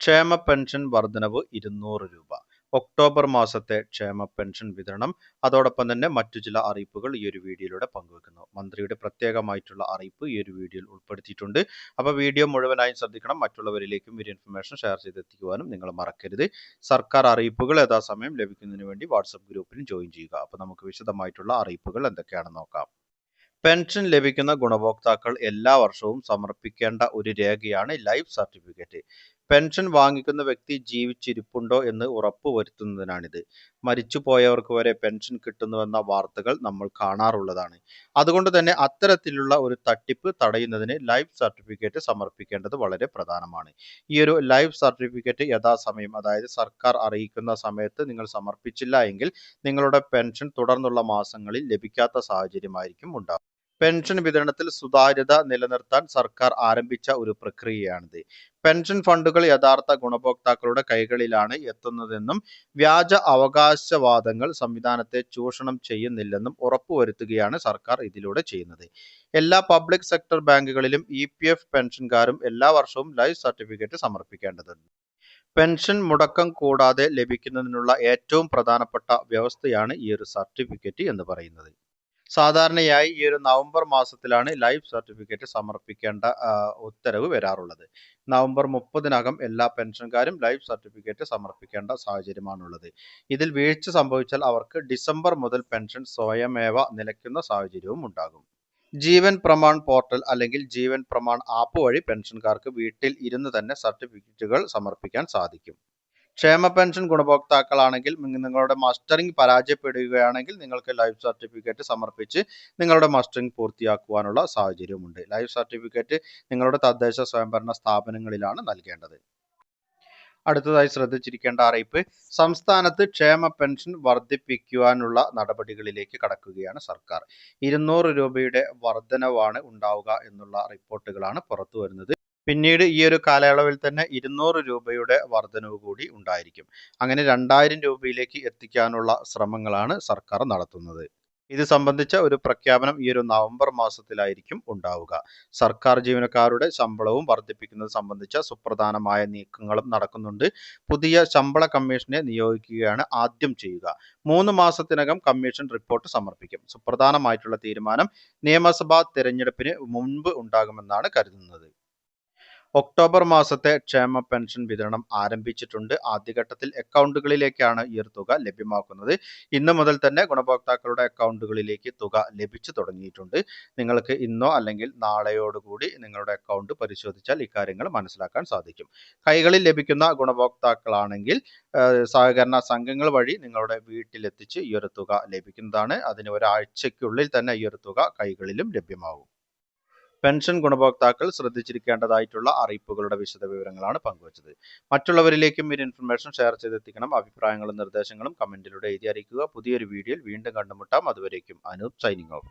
ക്ഷേമ പെൻഷൻ വർധനവ് ഇരുന്നൂറ് രൂപ. ഒക്ടോബർ മാസത്തെ ക്ഷേമ പെൻഷൻ വിതരണം. അതോടൊപ്പം തന്നെ മറ്റു ചില അറിയിപ്പുകൾ ഈ ഒരു വീഡിയോയിലൂടെ പങ്കുവെക്കുന്നു. മന്ത്രിയുടെ പ്രത്യേകമായിട്ടുള്ള അറിയിപ്പ് ഈ ഒരു വീഡിയോയിൽ ഉൾപ്പെടുത്തിയിട്ടുണ്ട്. അപ്പോൾ വീഡിയോ മുഴുവനായും ശ്രദ്ധിക്കണം. മറ്റുള്ളവരിലേക്കും ഈ ഇൻഫർമേഷൻ ഷെയർ ചെയ്തെത്തിക്കുവാനും നിങ്ങൾ മറക്കരുത്. സർക്കാർ അറിയിപ്പുകൾ യഥാസമയം ലഭിക്കുന്നതിന് വേണ്ടി വാട്സപ്പ് ഗ്രൂപ്പിലും ജോയിൻ ചെയ്യുക. അപ്പോൾ നമുക്ക് വിശദമായിട്ടുള്ള അറിയിപ്പുകൾ എന്തൊക്കെയാണെന്ന് നോക്കാം. പെൻഷൻ ലഭിക്കുന്ന ഗുണഭോക്താക്കൾ എല്ലാ വർഷവും സമർപ്പിക്കേണ്ട ഒരു രേഖയാണ് ലൈഫ് സർട്ടിഫിക്കറ്റ് പെൻഷൻ വാങ്ങിക്കുന്ന വ്യക്തി ജീവിച്ചിരിപ്പുണ്ടോ എന്ന് ഉറപ്പുവരുത്തുന്നതിനാണിത്. മരിച്ചുപോയവർക്ക് വരെ പെൻഷൻ കിട്ടുന്നുവെന്ന വാർത്തകൾ നമ്മൾ കാണാറുള്ളതാണ്. അതുകൊണ്ട് തന്നെ അത്തരത്തിലുള്ള ഒരു തട്ടിപ്പ് തടയുന്നതിന് ലൈഫ് സർട്ടിഫിക്കറ്റ് സമർപ്പിക്കേണ്ടത് വളരെ പ്രധാനമാണ്. ഈ ഒരു ലൈഫ് സർട്ടിഫിക്കറ്റ് യഥാസമയം അതായത് സർക്കാർ അറിയിക്കുന്ന സമയത്ത് നിങ്ങൾ സമർപ്പിച്ചില്ല നിങ്ങളുടെ പെൻഷൻ തുടർന്നുള്ള മാസങ്ങളിൽ ലഭിക്കാത്ത സാഹചര്യമായിരിക്കും ഉണ്ടാകുക പെൻഷൻ വിതരണത്തിൽ സുതാര്യത നിലനിർത്താൻ സർക്കാർ ആരംഭിച്ച ഒരു പ്രക്രിയയാണിത്. പെൻഷൻ ഫണ്ടുകൾ യഥാർത്ഥ ഗുണഭോക്താക്കളുടെ കൈകളിലാണ് എത്തുന്നതെന്നും വ്യാജ അവകാശവാദങ്ങൾ സംവിധാനത്തെ ചൂഷണം ചെയ്യുന്നില്ലെന്നും ഉറപ്പുവരുത്തുകയാണ് സർക്കാർ ഇതിലൂടെ ചെയ്യുന്നത്. എല്ലാ പബ്ലിക് സെക്ടർ ബാങ്കുകളിലും ഇ പെൻഷൻകാരും എല്ലാ വർഷവും ലൈഫ് സർട്ടിഫിക്കറ്റ് സമർപ്പിക്കേണ്ടതുണ്ട്. പെൻഷൻ മുടക്കം കൂടാതെ ലഭിക്കുന്നതിനുള്ള ഏറ്റവും പ്രധാനപ്പെട്ട വ്യവസ്ഥയാണ് ഈ ഒരു സർട്ടിഫിക്കറ്റ് എന്ന് പറയുന്നത്. സാധാരണയായി ഈ ഒരു നവംബർ മാസത്തിലാണ് ലൈഫ് സർട്ടിഫിക്കറ്റ് സമർപ്പിക്കേണ്ട ഉത്തരവ് വരാറുള്ളത്. നവംബർ മുപ്പതിനകം എല്ലാ പെൻഷൻകാരും ലൈഫ് സർട്ടിഫിക്കറ്റ് സമർപ്പിക്കേണ്ട സാഹചര്യമാണുള്ളത്. ഇതിൽ വീഴ്ച സംഭവിച്ചാൽ അവർക്ക് ഡിസംബർ മുതൽ പെൻഷൻ സ്വയമേവ നിലയ്ക്കുന്ന സാഹചര്യവും ഉണ്ടാകും. ജീവൻ പ്രമാൺ പോർട്ടൽ അല്ലെങ്കിൽ ജീവൻ പ്രമാൺ ആപ്പ് വഴി പെൻഷൻകാർക്ക് വീട്ടിൽ ഇരുന്ന് തന്നെ സർട്ടിഫിക്കറ്റുകൾ സമർപ്പിക്കാൻ സാധിക്കും. ക്ഷേമ പെൻഷൻ ഗുണഭോക്താക്കളാണെങ്കിൽ നിങ്ങളുടെ മസ്റ്ററിംഗ് പരാജയപ്പെടുകയാണെങ്കിൽ നിങ്ങൾക്ക് ലൈഫ് സർട്ടിഫിക്കറ്റ് സമർപ്പിച്ച് നിങ്ങളുടെ മസ്റ്ററിംഗ് പൂർത്തിയാക്കുവാനുള്ള സാഹചര്യമുണ്ട്. ലൈഫ് സർട്ടിഫിക്കറ്റ് നിങ്ങളുടെ തദ്ദേശ സ്വയംഭരണ സ്ഥാപനങ്ങളിലാണ് നൽകേണ്ടത്. അടുത്തതായി ശ്രദ്ധിച്ചിരിക്കേണ്ട അറിയിപ്പ് സംസ്ഥാനത്ത് ക്ഷേമ പെൻഷൻ വർദ്ധിപ്പിക്കുവാനുള്ള നടപടികളിലേക്ക് കടക്കുകയാണ് സർക്കാർ. ഇരുന്നൂറ് രൂപയുടെ വർധനവാണ് ഉണ്ടാവുക എന്നുള്ള റിപ്പോർട്ടുകളാണ് പുറത്തു വരുന്നത് പിന്നീട് ഈ ഒരു കാലയളവിൽ തന്നെ ഇരുന്നൂറ് രൂപയുടെ വർധനവ് കൂടി ഉണ്ടായിരിക്കും. അങ്ങനെ രണ്ടായിരം രൂപയിലേക്ക് എത്തിക്കാനുള്ള ശ്രമങ്ങളാണ് സർക്കാർ നടത്തുന്നത്. ഇത് സംബന്ധിച്ച ഒരു പ്രഖ്യാപനം ഈ ഒരു നവംബർ മാസത്തിലായിരിക്കും ഉണ്ടാവുക. സർക്കാർ ജീവനക്കാരുടെ ശമ്പളവും വർദ്ധിപ്പിക്കുന്നത് സംബന്ധിച്ച സുപ്രധാനമായ നീക്കങ്ങളും നടക്കുന്നുണ്ട്. പുതിയ ശമ്പള കമ്മീഷനെ നിയോഗിക്കുകയാണ് ആദ്യം ചെയ്യുക. മൂന്ന് മാസത്തിനകം കമ്മീഷൻ റിപ്പോർട്ട് സമർപ്പിക്കും. സുപ്രധാനമായിട്ടുള്ള തീരുമാനം നിയമസഭാ തിരഞ്ഞെടുപ്പിന് മുൻപ് ഉണ്ടാകുമെന്നാണ് കരുതുന്നത്. ഒക്ടോബർ മാസത്തെ ക്ഷേമ പെൻഷൻ വിതരണം ആരംഭിച്ചിട്ടുണ്ട്. ആദ്യഘട്ടത്തിൽ അക്കൗണ്ടുകളിലേക്കാണ് ഈ ഒരു തുക ലഭ്യമാക്കുന്നത്. ഇന്ന് മുതൽ തന്നെ ഗുണഭോക്താക്കളുടെ അക്കൗണ്ടുകളിലേക്ക് തുക ലഭിച്ചു തുടങ്ങിയിട്ടുണ്ട്. നിങ്ങൾക്ക് ഇന്നോ അല്ലെങ്കിൽ നാളെയോടുകൂടി നിങ്ങളുടെ അക്കൗണ്ട് പരിശോധിച്ചാൽ ഇക്കാര്യങ്ങൾ മനസ്സിലാക്കാൻ സാധിക്കും. കൈകളിൽ ലഭിക്കുന്ന ഗുണഭോക്താക്കളാണെങ്കിൽ സഹകരണ സംഘങ്ങൾ വഴി നിങ്ങളുടെ വീട്ടിലെത്തിച്ച് ഈ ഒരു തുക ലഭിക്കുന്നതാണ്. അതിന് ഒരാഴ്ചയ്ക്കുള്ളിൽ തന്നെ ഈ ഒരു തുക കൈകളിലും ലഭ്യമാകും. പെൻഷൻ ഗുണഭോക്താക്കൾ ശ്രദ്ധിച്ചിരിക്കേണ്ടതായിട്ടുള്ള അറിയിപ്പുകളുടെ വിശദവിവരങ്ങളാണ് പങ്കുവച്ചത്. മറ്റുള്ളവരിലേക്കും ഈ ഇൻഫർമേഷൻ ഷെയർ ചെയ്തെത്തിക്കണം. അഭിപ്രായങ്ങളും നിർദ്ദേശങ്ങളും കമന്റിലൂടെ എഴുതി അറിയിക്കുക. പുതിയൊരു വീഡിയോയിൽ വീണ്ടും കണ്ടുമുട്ടാം. അതുവരേക്കും അനൂപ് സൈനിങ് ഓഫ്.